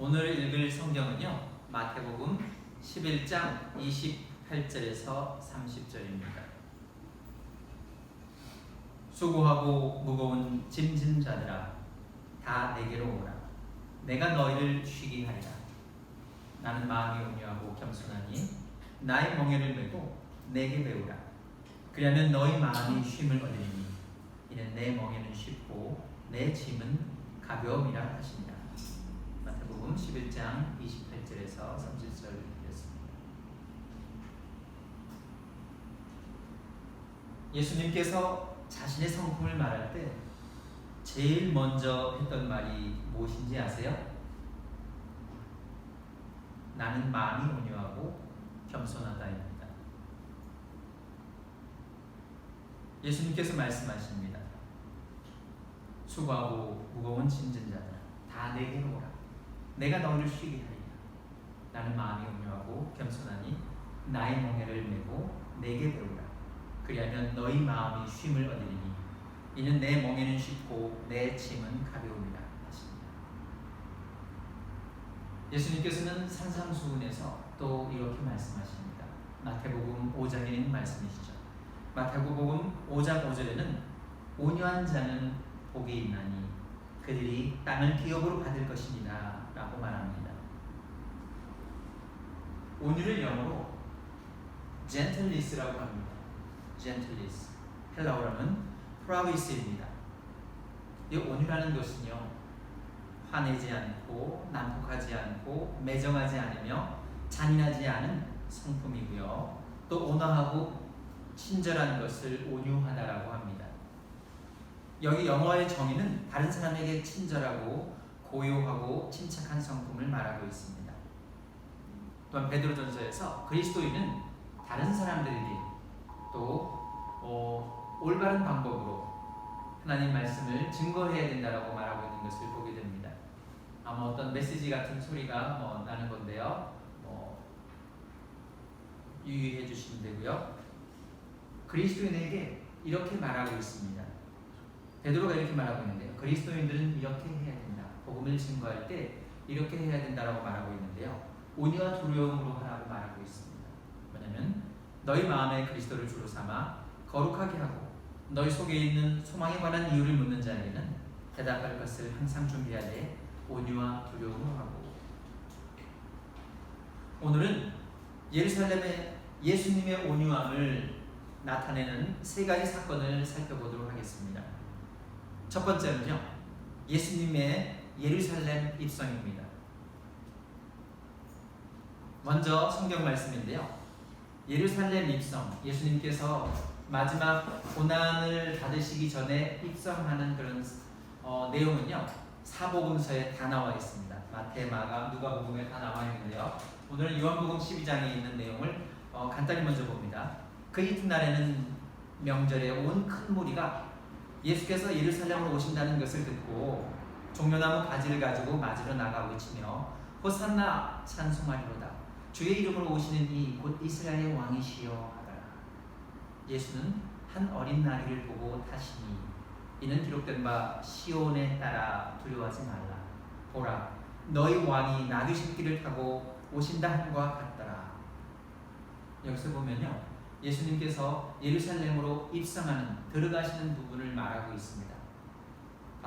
오늘 읽을 성경은요. 마태복음 11장 28절에서 30절입니다. 수고하고 무거운 짐진 자들아 다 내게로 오라. 내가 너희를 쉬게 하리라. 나는 마음이 온유하고 겸손하니 나의 멍에를 메고 내게 배우라. 그리하면 너희 마음이 쉼을 얻으리니 이는 내 멍에는 쉽고 내 짐은 가벼움이라 하시니라. 마태복음 11장 28절에서 30절이었습니다. 예수님께서 자신의 성품을 말할 때 제일 먼저 했던 말이 무엇인지 아세요? 나는 마음이 온유하고 겸손하다입니다. 예수님께서 말씀하십니다. 수고하고 무거운 짐진 자들아 다 내게로 오라. 내가 너희를 쉬게 하리라. 나는 마음이 온유하고 겸손하니 나의 멍에를 메고 내게 배우라. 그리하면 너희 마음이 쉼을 얻으리니 이는 내 멍에는 쉽고 내 짐은 가벼움이라 하십니다. 예수님께서는 산상수훈에서 또 이렇게 말씀하십니다. 마태복음 5장에 있는 말씀이시죠. 마태복음 5장 5절에는 온유한 자는 복이 있나니 그들이 땅을 기업으로 받을 것입니다. 라고 말합니다. 온유를 영어로 gentleness라고 합니다. gentleness. 헬라어로는 프라비스입니다. 이 온유라는 것은요, 화내지 않고 난폭하지 않고 매정하지 않으며 잔인하지 않은 성품이고요. 또 온화하고 친절한 것을 온유하다라고 합니다. 여기 영어의 정의는 다른 사람에게 친절하고 고요하고 침착한 성품을 말하고 있습니다. 또한 베드로전서에서 그리스도인은 다른 사람들에게 또 어, 올바른 방법으로 하나님 말씀을 증거해야 된다라고 말하고 있는 것을 보게 됩니다. 아마 어떤 메시지 같은 소리가 뭐 나는 건데요. 뭐 유의해 주시면 되고요. 그리스도인에게 이렇게 말하고 있습니다. 베드로가 이렇게 말하고 있는데요. 그리스도인들은 이렇게 해야 된다. 복음을 증거할 때 이렇게 해야 된다라고 말하고 있는데요. 온유와 두려움으로 하라고 말하고 있습니다. 뭐냐면 너희 마음에 그리스도를 주로 삼아 거룩하게 하고 너희 속에 있는 소망에 관한 이유를 묻는 자에게는 대답할 것을 항상 준비하되 온유와 두려움으로 하고 오늘은 예루살렘의 예수님의 온유함을 나타내는 세 가지 사건을 살펴보도록 하겠습니다. 첫 번째는요, 예수님의 예루살렘 입성입니다. 먼저 성경 말씀인데요. 예루살렘 입성, 예수님께서 마지막 고난을 받으시기 전에 입성하는 그런 어, 내용은요. 사복음서에 다 나와 있습니다. 마태, 마가, 누가복음에 다 나와 있는데요. 오늘 요한복음 12장에 있는 내용을 어, 간단히 먼저 봅니다. 그 이튿날에는 명절에 온 큰 무리가 예수께서 예루살렘으로 오신다는 것을 듣고 종려나무 가지를 가지고 맞으러 나가 외치며 호산나 찬송하리로다. 주의 이름으로 오시는 이 곧 이스라엘의 왕이시여 하더라. 예수는 한 어린 나귀를 보고 타시니 이는 기록된 바 시온에 따라 두려워하지 말라. 보라 너희 왕이 나귀 새끼를 타고 오신다 함과 같더라. 여기서 보면요. 예수님께서 예루살렘으로 입성하는 들어가시는 부분을 말하고 있습니다.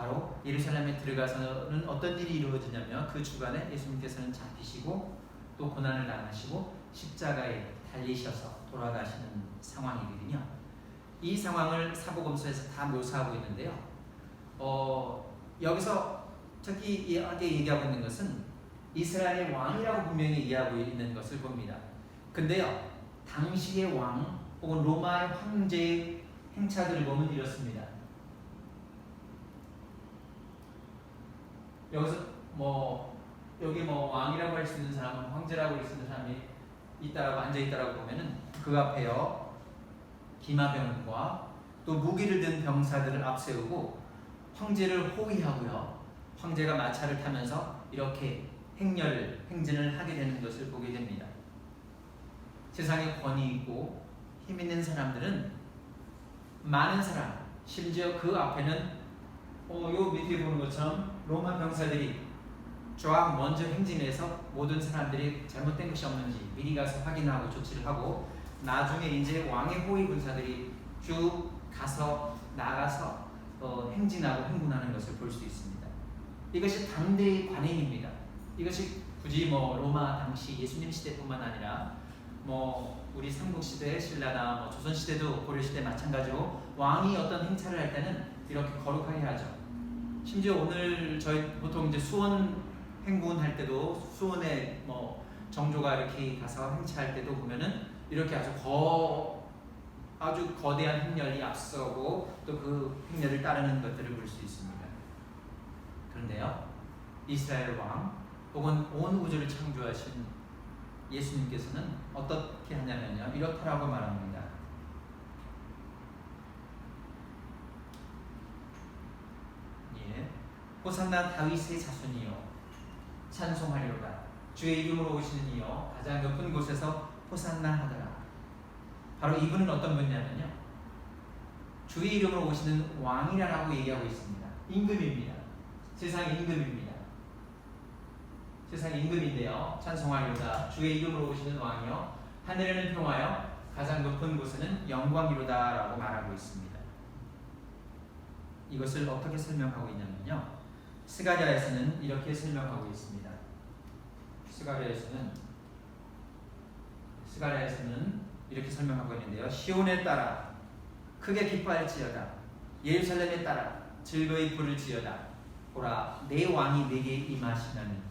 바로 예루살렘에 들어가서는 어떤 일이 이루어지냐면 그 주간에 예수님께서는 잡히시고 또 고난을 당하시고 십자가에 달리셔서 돌아가시는 상황이거든요. 이 상황을 사복음서에서 다 묘사하고 있는데요. 어, 여기서 특히 이하게 얘기하고 있는 것은 이스라엘의 왕이라고 분명히 이해하고 있는 것을 봅니다. 근데요, 당시의 왕 혹은 로마의 황제의 행차들을 보면 이렇습니다. 여기서 뭐 여기 뭐 왕이라고 할 수 있는 사람은 황제라고 할 수 있는 사람이 있다라고 앉아 있다라고 보면은 그 앞에요 기마병과 또 무기를 든 병사들을 앞세우고 황제를 호위하고요 황제가 마차를 타면서 이렇게 행렬 행진을 하게 되는 것을 보게 됩니다. 세상에 권위 있고 힘 있는 사람들은 많은 사람 심지어 그 앞에는 어, 요 밑에 보는 것처럼 로마 병사들이 저와 먼저 행진해서 모든 사람들이 잘못된 것이 없는지 미리 가서 확인하고 조치를 하고 나중에 이제 왕의 호위 군사들이 쭉 가서 나가서 어, 행진하고 행군하는 것을 볼 수 있습니다. 이것이 당대의 관행입니다. 이것이 굳이 뭐 로마 당시 예수님 시대뿐만 아니라 뭐 우리 삼국 시대 신라나 뭐 조선 시대도 고려 시대 마찬가지로 왕이 어떤 행차를 할 때는 이렇게 거룩하게 하죠. 심지어 오늘 저희 보통 이제 수원 행군 할 때도 수원에 뭐 정조가 이렇게 가서 행차할 때도 보면은 이렇게 아주 거 아주 거대한 행렬이 앞서고 또 그 행렬을 따르는 것들을 볼 수 있습니다. 그런데요, 이스라엘 왕 혹은 온 우주를 창조하신 예수님께서는 어떻게 하냐면요, 이렇다라고 말합니다. 예, 호산나 다윗의 자손이요 찬송하리로다. 주의 이름으로 오시는 이여 가장 높은 곳에서 호산나 하더라. 바로 이분은 어떤 분이냐면요. 주의 이름으로 오시는 왕이라고 얘기하고 있습니다. 임금입니다. 세상 임금입니다. 세상 임금인데요. 찬송하리로다. 주의 이름으로 오시는 왕이요. 하늘에는 평화요. 가장 높은 곳에는 영광이로다 라고 말하고 있습니다. 이것을 어떻게 설명하고 있냐면요. 스가랴에서는 이렇게 설명하고 있습니다. 스가랴에서는 스가랴에서는 이렇게 설명하고 있는데요. 시온에 따라 크게 기뻐할지어다. 예루살렘에 따라 즐거이 부를 지어다. 보라 내 왕이 내게 임하시나니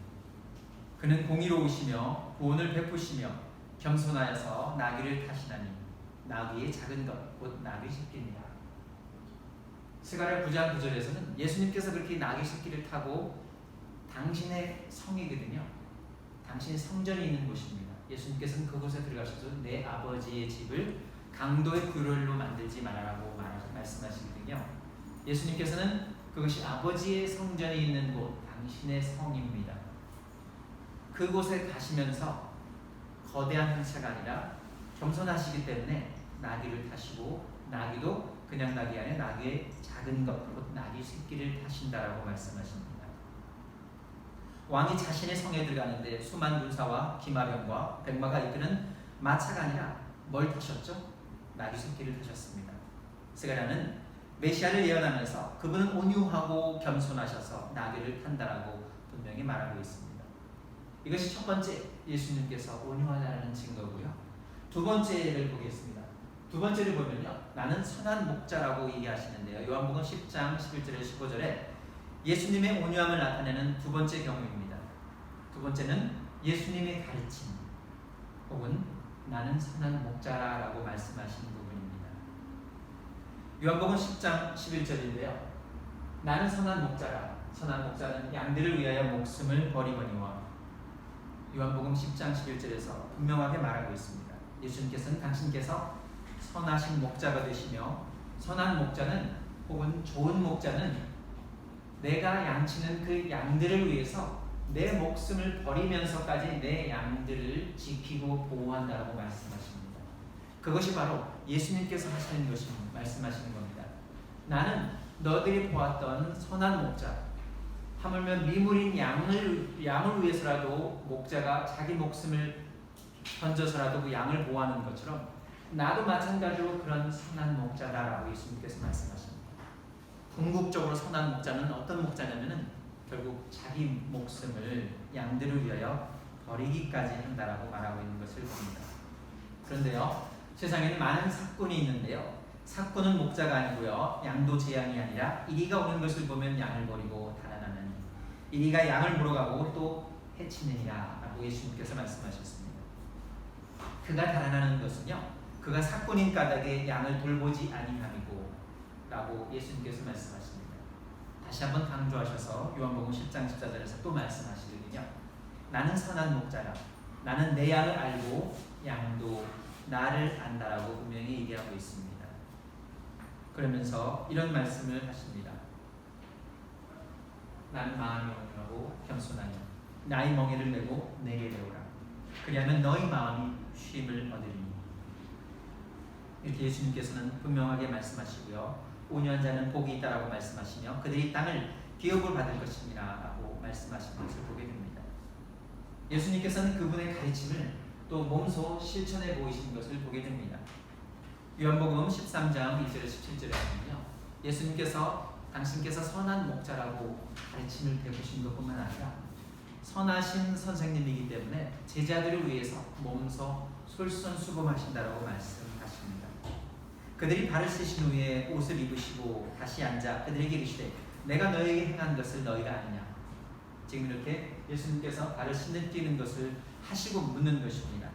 그는 공의로우시며 구원을 베푸시며 겸손하여서 나귀를 타시나니 나귀의 작은 것 곧 나귀 새끼니라. 스가랴 9장 9절에서는 예수님께서 그렇게 나귀 새끼를 타고 당신의 성이거든요. 당신의 성전이 있는 곳입니다. 예수님께서는 그곳에 들어가셔서 내 아버지의 집을 강도의 굴로 만들지 말아라고 말씀하시거든요. 예수님께서는 그것이 아버지의 성전이 있는 곳, 당신의 성입니다. 그곳에 가시면서 거대한 행차가 아니라 겸손하시기 때문에 나귀를 타시고 나귀도 그냥 나귀 아니라 나귀의 작은 것, 곧 나귀 새끼를 타신다라고 말씀하십니다. 왕이 자신의 성에 들어가는데 수만 군사와 기마병과 백마가 이끄는 마차가 아니라 뭘 타셨죠? 나귀 새끼를 타셨습니다. 스가랴는 메시아를 예언하면서 그분은 온유하고 겸손하셔서 나귀를 탄다라고 분명히 말하고 있습니다. 이것이 첫 번째 예수님께서 온유하다는 증거고요. 두 번째를 보겠습니다. 두 번째를 보면요. 나는 선한 목자라고 얘기하시는데요. 요한복음 10장 11절에 15절에 예수님의 온유함을 나타내는 두 번째 경우입니다. 두 번째는 예수님의 가르침 혹은 나는 선한 목자라고 말씀하시는 부분입니다. 요한복음 10장 11절인데요. 나는 선한 목자라. 선한 목자는 양들을 위하여 목숨을 버리거니와 요한복음 10장 11절에서 분명하게 말하고 있습니다. 예수님께서는 당신께서 선하신 목자가 되시며 선한 목자는 혹은 좋은 목자는 내가 양치는 그 양들을 위해서 내 목숨을 버리면서까지 내 양들을 지키고 보호한다고 말씀하십니다. 그것이 바로 예수님께서 하시는 것이 말씀하시는 겁니다. 나는 너들이 보았던 선한 목자, 하물며 미물인 양을 양을 위해서라도 목자가 자기 목숨을 던져서라도 그 양을 보호하는 것처럼 나도 마찬가지로 그런 선한 목자다라고 예수님께서 말씀하십니다. 궁극적으로 선한 목자는 어떤 목자냐면은 결국 자기 목숨을 양들을 위하여 버리기까지 한다라고 말하고 있는 것을 봅니다. 그런데요, 세상에는 많은 사꾼이 있는데요. 사꾼은 목자가 아니고요, 양도 재앙이 아니라 이리가 오는 것을 보면 양을 버리고 달아나는 이리가 양을 물어가고 또 해치느니라 라고 예수님께서 말씀하셨습니다. 그가 달아나는 것은요, 그가 사꾼인 까닭에 양을 돌보지 아니함이고 라고 예수님께서 말씀하십니다. 다시 한번 강조하셔서 요한복음 10장 14절에서 또 말씀하시거든요. 나는 선한 목자라. 나는 내 양을 알고 양도 나를 안다라고 분명히 얘기하고 있습니다. 그러면서 이런 말씀을 하십니다. 나는 마음이 온유하고 겸손하니 나의 멍에를 메고 내게 배우라. 그리하면 너희 마음이 쉼을 얻으리니. 이렇게 예수님께서는 분명하게 말씀하시고요. 온유한 자는 복이 있다라고 말씀하시며 그들이 땅을 기업을 받을 것이니라라고 말씀하신 것을 보게 됩니다. 예수님께서는 그분의 가르침을 또 몸소 실천해 보이신 것을 보게 됩니다. 요한복음 13장 2절 17절에 보면요. 예수님께서 당신께서 선한 목자라고 가르침을 배우신 것뿐만 아니라 선하신 선생님이기 때문에 제자들을 위해서 몸소 솔선수범하신다라고 말씀하십니다. 그들이 발을 씻은 후에 옷을 입으시고 다시 앉아 그들에게 이르시되 내가 너에게 행한 것을 너희가 아느냐 지금 이렇게 예수님께서 발을 씻는 뛰는 것을 하시고 묻는 것입니다.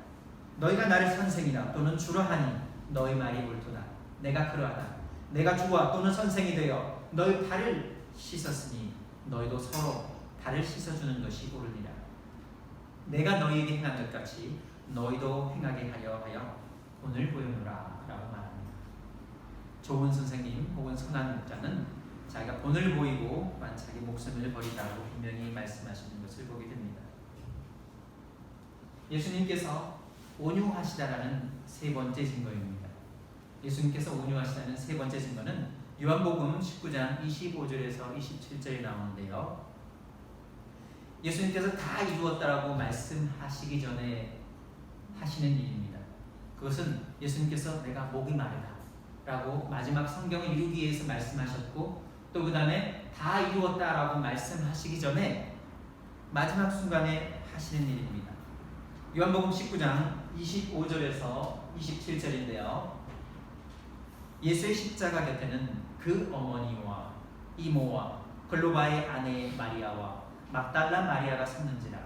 너희가 나를 선생이라 또는 주라 하니 너희 말이 옳도다. 내가 그러하다. 내가 주와 또는 선생이 되어 너희 발을 씻었으니 너희도 서로 발을 씻어주는 것이 옳으니라. 내가 너희에게 행한 것 같이 너희도 행하게 하려 하여 오늘 보여노라 라고 말합니다. 좋은 선생님 혹은 선한 목자는 자기가 본을 보이고 만 자기 목숨을 버리다고 분명히 말씀하시는 것을 보게 됩니다. 예수님께서 온유하시다라는 세 번째 증거입니다. 예수님께서 온유하시다는 세 번째 증거는 요한복음 19장 25절에서 27절에 나오는데요. 예수님께서 다 이루었다라고 말씀하시기 전에 하시는 일입니다. 그것은 예수님께서 내가 목이 마르다 라고 마지막 성경을 이루기 위해서 말씀하셨고 또 그 다음에 다 이루었다 라고 말씀하시기 전에 마지막 순간에 하시는 일입니다. 요한복음 19장 25절에서 27절인데요. 예수의 십자가 곁에는 그 어머니와 이모와 글로바의 아내 마리아와 막달라 마리아가 섰는지라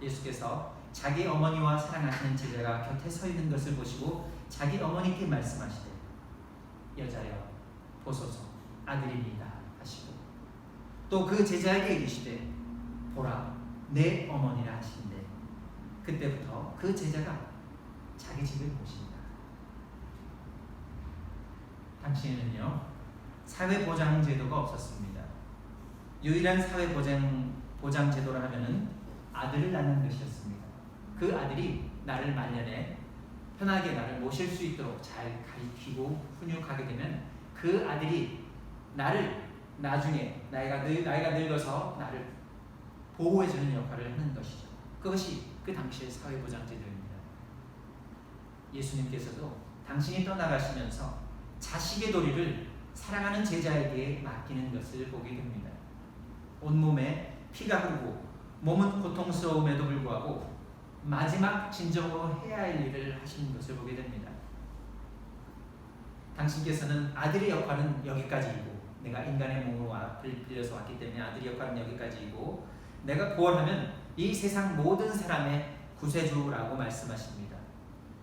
예수께서 자기 어머니와 사랑하시는 제자가 곁에 서 있는 것을 보시고 자기 어머니께 말씀하시되 여자여 보소서 아들입니다 하시고 또 그 제자에게 이르시되 보라 내 어머니라 하신대 그때부터 그 제자가 자기 집을 모십니다. 당시에는요 사회 보장 제도가 없었습니다. 유일한 사회 보장 보장 제도라 하면은 아들을 낳는 것이었습니다. 그 아들이 나를 말년에 편하게 나를 모실 수 있도록 잘 가리키고 훈육하게 되면 그 아들이 나를 나중에 나이가 늙, 나이가 늙어서 나를 보호해주는 역할을 하는 것이죠. 그것이 그 당시의 사회보장제도입니다. 예수님께서도 당신이 떠나가시면서 자식의 도리를 사랑하는 제자에게 맡기는 것을 보게 됩니다. 온몸에 피가 흐르고 몸은 고통스러움에도 불구하고 마지막 진정으로 해야 할 일을 하시는 것을 보게 됩니다. 당신께서는 아들의 역할은 여기까지이고 내가 인간의 몸으로 빌려서 왔기 때문에 아들의 역할은 여기까지이고 내가 구원하면 이 세상 모든 사람의 구세주라고 말씀하십니다.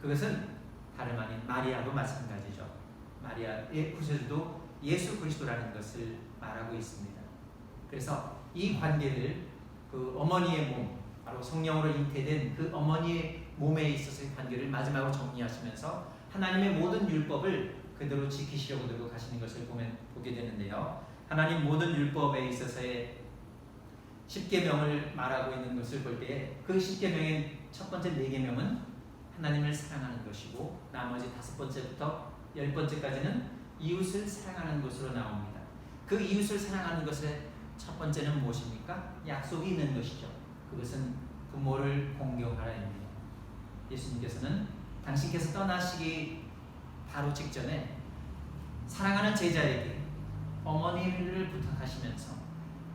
그것은 다름 아닌 마리아도 마찬가지죠. 마리아의 구세주도 예수 그리스도라는 것을 말하고 있습니다. 그래서 이 관계를 그 어머니의 몸, 바로 성령으로 잉태된 그 어머니의 몸에 있어서의 관계를 마지막으로 정리하시면서 하나님의 모든 율법을 그대로 지키시려고 노력하시는 것을 보면 보게 되는데요. 하나님 모든 율법에 있어서의 십계명을 말하고 있는 것을 볼 때 그 십계명의 첫 번째 네 계명은 하나님을 사랑하는 것이고 나머지 다섯 번째부터 열 번째까지는 이웃을 사랑하는 것으로 나옵니다. 그 이웃을 사랑하는 것의 첫 번째는 무엇입니까? 약속이 있는 것이죠. 그것은 부모를 공경하라입니다. 예수님께서는 당신께서 떠나시기 바로 직전에 사랑하는 제자에게 어머니를 부탁하시면서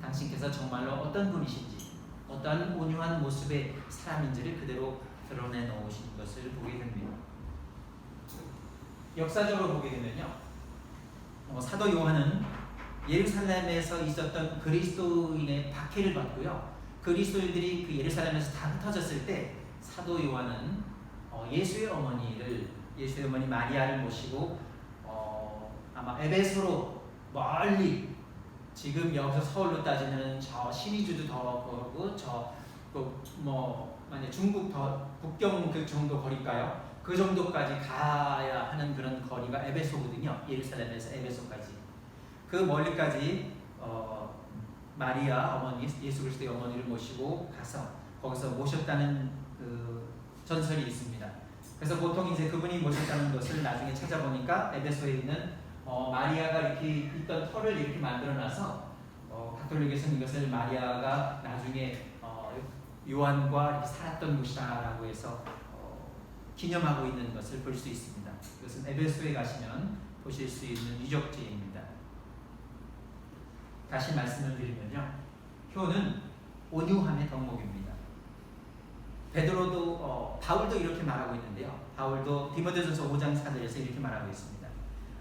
당신께서 정말로 어떤 분이신지 어떠한 온유한 모습의 사람인지를 그대로 드러내 놓으신 것을 보게 됩니다. 역사적으로 보게 되면요. 어, 사도 요한은 예루살렘에서 있었던 그리스도인의 박해를 받고요. 그리스도인들이 그 예루살렘에서 다 흩어졌을 때 사도 요한은 어, 예수의 어머니를 예수의 어머니 마리아를 모시고 어, 아마 에베소로 멀리 지금 여기서 서울로 따지면 저 신의주도 더 거고 저뭐 만약 중국 더 국경 그 정도 거리까요? 그 정도까지 가야 하는 그런 거리가 에베소거든요. 예루살렘에서 에베소까지 그 멀리까지 어, 마리아 어머니 예수 그리스도의 어머니를 모시고 가서 거기서 모셨다는 그 전설이 있습니다. 그래서 보통 이제 그분이 모셨다는 것을 나중에 찾아보니까 에베소에 있는 어, 마리아가 이렇게 있던 터를 이렇게 만들어놔서 어, 가톨릭에서는 이것을 마리아가 나중에 어, 요한과 이렇게 살았던 곳이다라고 해서 어, 기념하고 있는 것을 볼 수 있습니다. 이것은 에베소에 가시면 보실 수 있는 유적지입니다. 다시 말씀을 드리면요. 효는 온유함의 덕목입니다. 베드로도 어, 바울도 이렇게 말하고 있는데요. 바울도 디모데전서 5장 4절에서 이렇게 말하고 있습니다.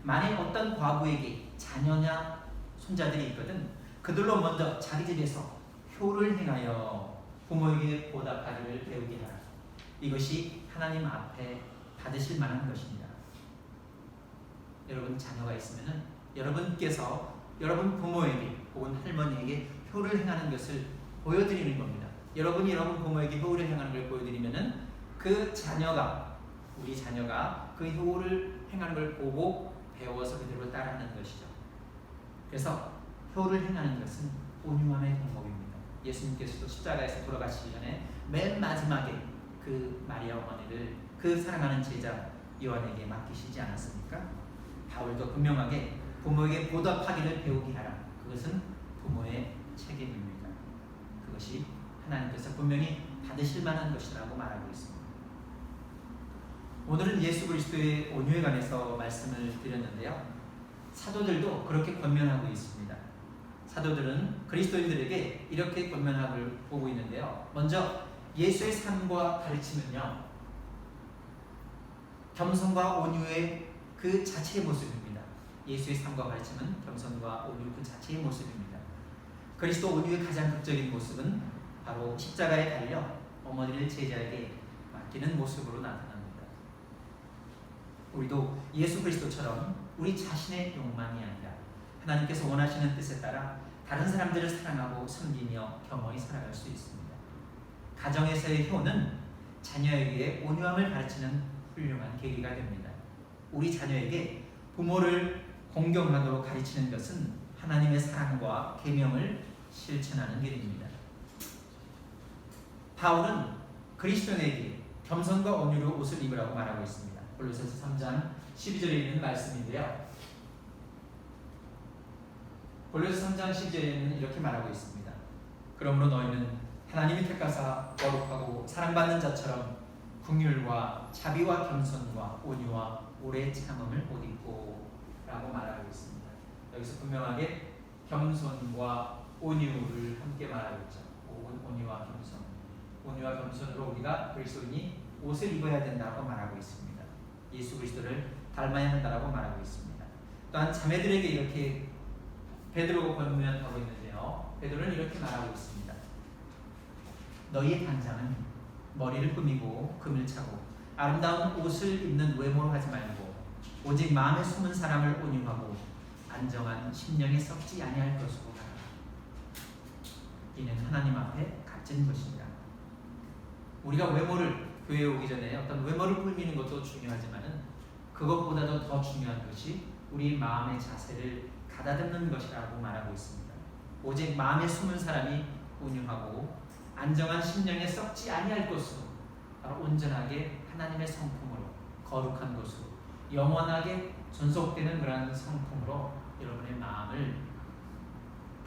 만일 어떤 과부에게 자녀냐 손자들이 있거든 그들로 먼저 자기 집에서 효를 행하여 부모에게 보답하기를 배우게 하라. 이것이 하나님 앞에 받으실 만한 것입니다. 여러분 자녀가 있으면은 여러분께서 여러분 부모에게 혹은 할머니에게 효를 행하는 것을 보여드리는 겁니다. 여러분이 여러분 부모에게 효를 행하는 걸 보여드리면은 그 자녀가 우리 자녀가 그 효를 행하는 걸 보고 배워서 그대로 따라하는 것이죠. 그래서 효를 행하는 것은 온유함의 덕목입니다. 예수님께서도 십자가에서 돌아가시기 전에 맨 마지막에 그 마리아 어머니를 그 사랑하는 제자 요한에게 맡기시지 않았습니까? 바울도 분명하게 부모에게 보답하기를 배우게 하라. 그것은 부모의 책임입니다. 그것이 하나님께서 분명히 받으실 만한 것이라고 말하고 있습니다. 오늘은 예수 그리스도의 온유에 관해서 말씀을 드렸는데요. 사도들도 그렇게 권면하고 있습니다. 사도들은 그리스도인들에게 이렇게 권면하고 보고 있는데요. 먼저 예수의 삶과 가르침은요. 겸손과 온유의 그 자체의 모습입니다. 예수의 삶과 가르침은 겸손과 온유 그 자체의 모습입니다. 그리스도 온유의 가장 극적인 모습은 바로 십자가에 달려 어머니를 제자에게 맡기는 모습으로 나타납니다. 우리도 예수 그리스도처럼 우리 자신의 욕망이 아니라 하나님께서 원하시는 뜻에 따라 다른 사람들을 사랑하고 섬기며 겸허히 살아갈 수 있습니다. 가정에서의 효는 자녀에게 온유함을 가르치는 훌륭한 계기가 됩니다. 우리 자녀에게 부모를 공경하도록 가르치는 것은 하나님의 사랑과 계명을 실천하는 길입니다. 바울은 그리스도인에게 겸손과 온유로 옷을 입으라고 말하고 있습니다. 골로새서 3장 12절에 있는 말씀인데요. 골로새 3장 12절에는 이렇게 말하고 있습니다. 그러므로 너희는 하나님이 택하사 거룩하고 사랑받는 자처럼 긍휼과 자비와 겸손과 온유와 오래 참음을 못 입고 라고 말하고 있습니다. 여기서 분명하게 겸손과 온유를 함께 말하고 있죠. 온유와 겸손. 온유와 겸손으로 우리가 그리스도인이 옷을 입어야 된다고 말하고 있습니다. 예수 그리스도를 닮아야 한다라고 말하고 있습니다. 또한 자매들에게 이렇게 베드로가 권면하고 있는데요. 베드로는 이렇게 말하고 있습니다. 너희의 단장은 머리를 꾸미고 금을 차고 아름다운 옷을 입는 외모로 하지 말고 오직 마음에 숨은 사람을 온유하고 안정한 심령에 썩지 아니할 것으로 하라. 이는 하나님 앞에 값진 것입니다. 우리가 외모를 교회에 오기 전에 어떤 외모를 꾸미는 것도 중요하지만은 그것보다도 더 중요한 것이 우리 마음의 자세를 가다듬는 것이라고 말하고 있습니다. 오직 마음에 숨은 사람이 온유하고 안정한 심령에 썩지 아니할 것으로 바로 온전하게 하나님의 성품으로 거룩한 것으로 영원하게 존속되는 그러한 성품으로 여러분의 마음을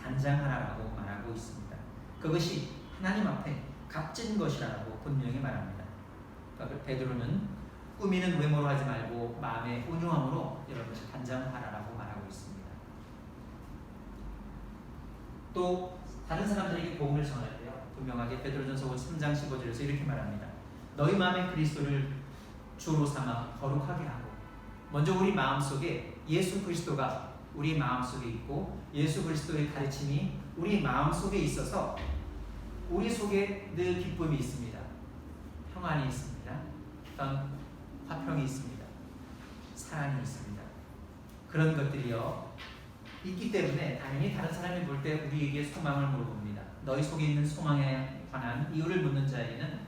단장하라고 말하고 있습니다. 그것이 하나님 앞에 값진 것이라고 분명히 말합니다. 그러니까 베드로는 꾸미는 외모로 하지 말고 마음의 온유함으로 여러분을 단장하라라고 말하고 있습니다. 또 다른 사람들에게 복음을 전할 때요. 분명하게 베드로전서 3장 15절에서 이렇게 말합니다. 너희 마음에 그리스도를 주로 삼아 거룩하게 하고 먼저 우리 마음속에 예수 그리스도가 우리 마음속에 있고 예수 그리스도의 가르침이 우리 마음속에 있어서 우리 속에 늘 기쁨이 있습니다. 평안이 있습니다. 어떤 화평이 있습니다. 사랑이 있습니다. 그런 것들이요 있기 때문에 당연히 다른 사람이 볼 때 우리에게 소망을 물어봅니다. 너희 속에 있는 소망에 관한 이유를 묻는 자에게는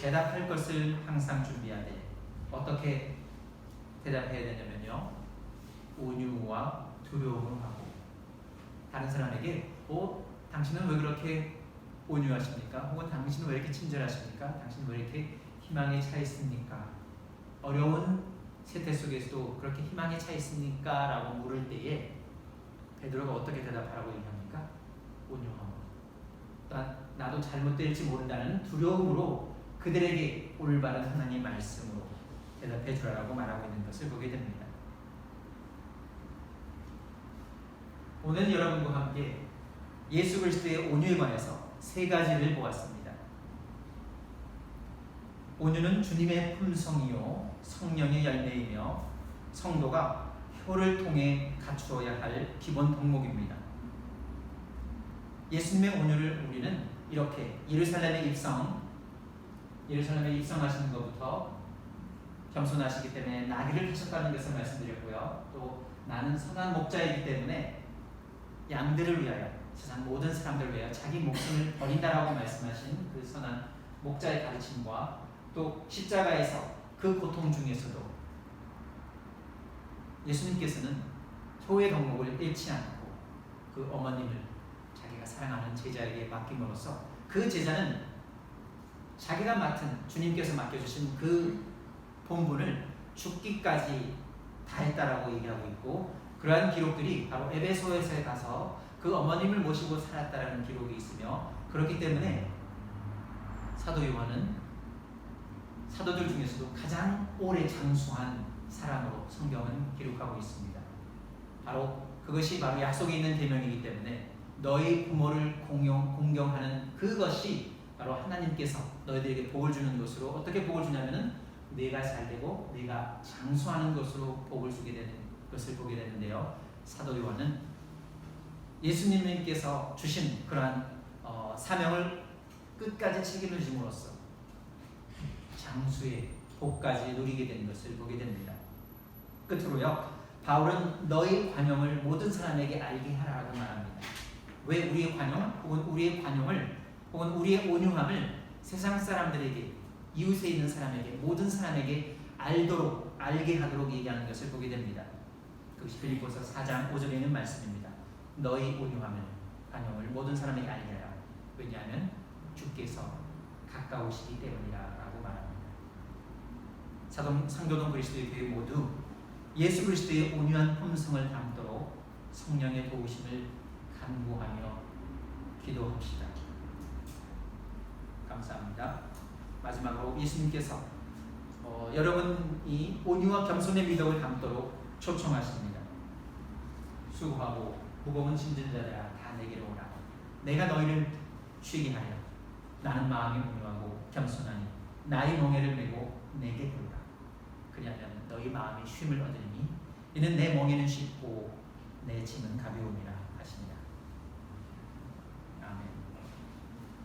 대답할 것을 항상 준비하되 어떻게 대답해야 되냐면요 온유와 두려움을 하고 다른 사람에게 어 당신은 왜 그렇게 온유하십니까? 혹은 당신은 왜 이렇게 친절하십니까? 당신은 왜 이렇게 희망에 차 있습니까? 어려운 세태 속에서도 그렇게 희망에 차 있습니까? 라고 물을 때에 베드로가 어떻게 대답하라고 얘기합니까? 온유함으로 나, 나도 잘못될지 모른다는 두려움으로 그들에게 올바른 하나님의 말씀으로 대답해 주라고 말하고 있는 것을 보게 됩니다. 오늘 여러분과 함께 예수 그리스도의 온유에 관해서 세 가지를 보았습니다. 온유는 주님의 품성이요 성령의 열매이며 성도가 혀를 통해 갖추어야 할 기본 덕목입니다. 예수님의 온유를 우리는 이렇게 예루살렘에 입성, 예루살렘에 입성하시는 것부터 겸손하시기 때문에 나귀를 타셨다는 것을 말씀드렸고요. 또 나는 선한 목자이기 때문에 양들을 위하여 세상 모든 사람들을 위하여 자기 목숨을 버린다라고 말씀하신 그 선한 목자의 가르침과 또 십자가에서 그 고통 중에서도 예수님께서는 효의 덕목을 잃지 않고 그 어머님을 자기가 사랑하는 제자에게 맡김으로써 그 제자는 자기가 맡은 주님께서 맡겨주신 그 본분을 죽기까지 다 했다라고 얘기하고 있고 그러한 기록들이 바로 에베소에서 가서 그 어머님을 모시고 살았다라는 기록이 있으며 그렇기 때문에 사도 요한은 사도들 중에서도 가장 오래 장수한 사람으로 성경은 기록하고 있습니다. 바로 그것이 바로 약속에 있는 계명이기 때문에 너희 부모를 공경, 공경하는 그것이 바로 하나님께서 너희들에게 복을 주는 것으로 어떻게 복을 주냐면은 내가 잘 되고 내가 장수하는 것으로 복을 주게 되는 것을 보게 되는데요. 사도 요한은 예수님께서 주신 그러한 어, 사명을 끝까지 책임을 짐으로써 장수의 복까지 누리게 된 것을 보게 됩니다. 끝으로요. 바울은 너희 관용을 모든 사람에게 알게 하라고 말합니다. 왜 우리의 관용 혹은 우리의 관용을 혹은 우리의 온유함을 세상 사람들에게 이웃에 있는 사람에게 모든 사람에게 알도록 알게 하도록 얘기하는 것을 보게 됩니다. 그것이 빌립보서 4장 5절에 있는 말씀입니다. 너희 온유함을 관용을 모든 사람에게 알게 하라. 왜냐하면 주께서 가까우시기 때문이라라고 말합니다. 사동 상교동 그리스도의 교회 모두 예수 그리스도의 온유한 품성을 담도록 성령의 도우심을 간구하며 기도합시다. 감사합니다. 마지막으로 예수님께서 어, 여러분이 온유와 겸손의 미덕을 담도록 초청하십니다. 수고하고 무거운 짐진 자들아 다 내게로 오라. 내가 너희를 쉬게 하여 나는 마음이 온유하고 겸손하니 나의 멍에를 메고 내게 들라. 그리하면 너희 마음이 쉼을 얻으니 이는 내 멍에는 쉽고 내 짐은 하십니다.